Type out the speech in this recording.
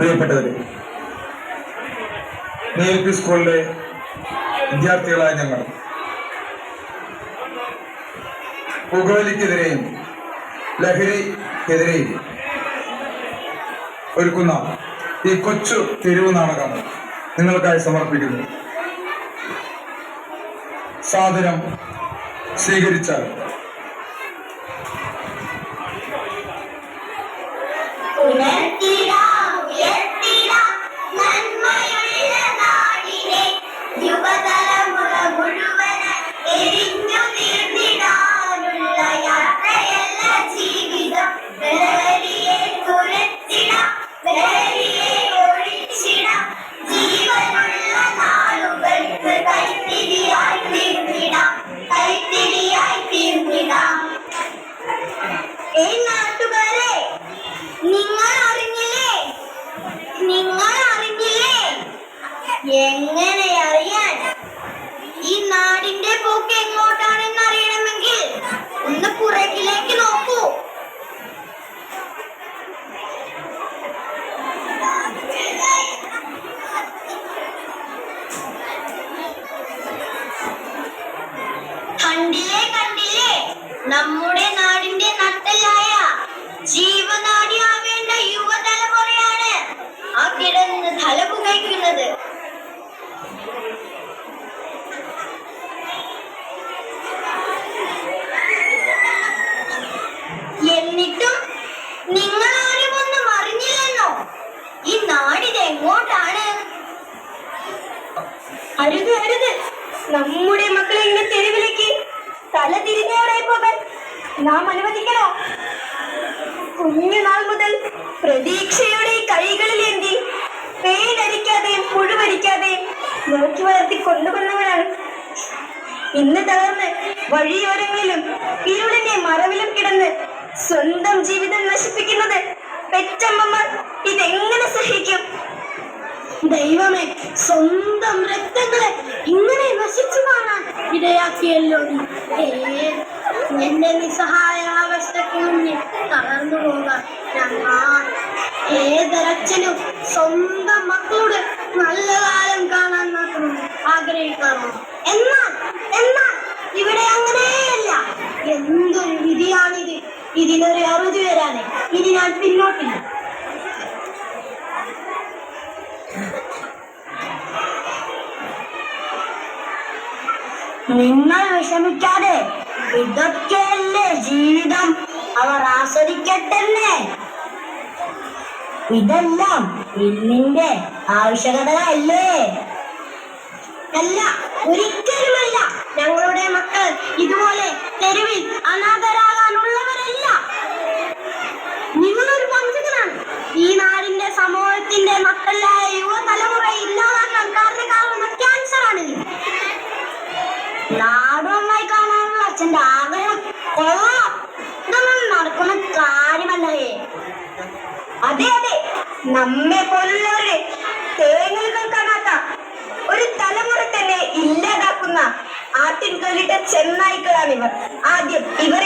പ്രിയപ്പെട്ടവരെ L P സ്കൂളിലെ വിദ്യാർത്ഥികളായ ഞങ്ങൾ പുകവലിക്കെതിരെയും ലഹരിക്കെതിരെയും ഒരുക്കുന്ന ഈ കൊച്ചു തെരുവ് നാടകം നിങ്ങൾക്കായി സമർപ്പിക്കുന്നു. സാധനം സ്വീകരിച്ചാൽ അരുത് അരുത്. നമ്മുടെ മക്കളെ ഇങ്ങനെ തെരുവിലേക്ക് തല തിരിഞ്ഞവരെ പോകാൻ നാം അനുവദിക്കണോ? കുഞ്ഞുനാൾ മുതൽ പ്രതീക്ഷയുടെ കൈകളിലേന്തി പേനരിക്കാതെയും പുഴുവരിക്കാതെയും നോക്കി വളർത്തി കൊണ്ടുവന്നവരാണ്. ഇന്ന് തളർന്ന് വഴിയോരങ്ങളിലും ഇരുളിന്റെ മറവിലും കിടന്ന് സ്വന്തം ജീവിതം നശിപ്പിക്കുന്നത് പെറ്റമ്മമാർ ഇതെങ്ങനെ സഹിക്കും? ദൈവമേ സ്വന്തം രക്തങ്ങളെ ഇങ്ങനെ നശിച്ചു കാണാൻ ഇടയാക്കിയല്ലോ എന്റെ നിസ്സഹായ അവസ്ഥയ്ക്ക് മുന്നിൽ തളർന്നു പോകാൻ ഞാൻ ഏതൊരച്ഛനും സ്വന്തം മക്കളോട് നല്ല കാലം കാണാൻ മാത്രം ആഗ്രഹിക്കാറോ എന്നാൽ എന്നാൽ ഇവിടെ അങ്ങനെയല്ല. എന്തൊരു വിധിയാണിത്. ഇതിനൊരു അറുതി വരാതെ ഇനി ഞാൻ പിന്നോട്ടില്ല. നിങ്ങൾ വിഷമിക്കാതെ ഇതൊക്കെയല്ലേ ജീവിതം? അവർ ആസ്വദിക്കട്ടെ ഇതെല്ലാം ഇന്നിന്റെ ആവശ്യകതകളല്ലേ? അല്ല ഒരിക്കലുമല്ല ഞങ്ങളുടെ മക്കൾ ഇതുപോലെ തെരുവിൽ അനാഥരാകാനുള്ളവരല്ല നാടുമായി കാണാനുള്ള അച്ഛന്റെ ആഗ്രഹം. കൊള്ളാം. ഇതൊന്നും നടക്കുന്ന കാര്യമല്ലേ അതെ അതെ. നമ്മെ പോലുള്ളവരെ തേങ്ങലുകൾ കാണാത്ത ഒരു തലമുറ തന്നെ ഇല്ലാതാക്കുന്ന ആട്ടിൻകളിട്ട ചെന്നായ്ക്കളാണ് ഇവർ ആദ്യം ഇവർ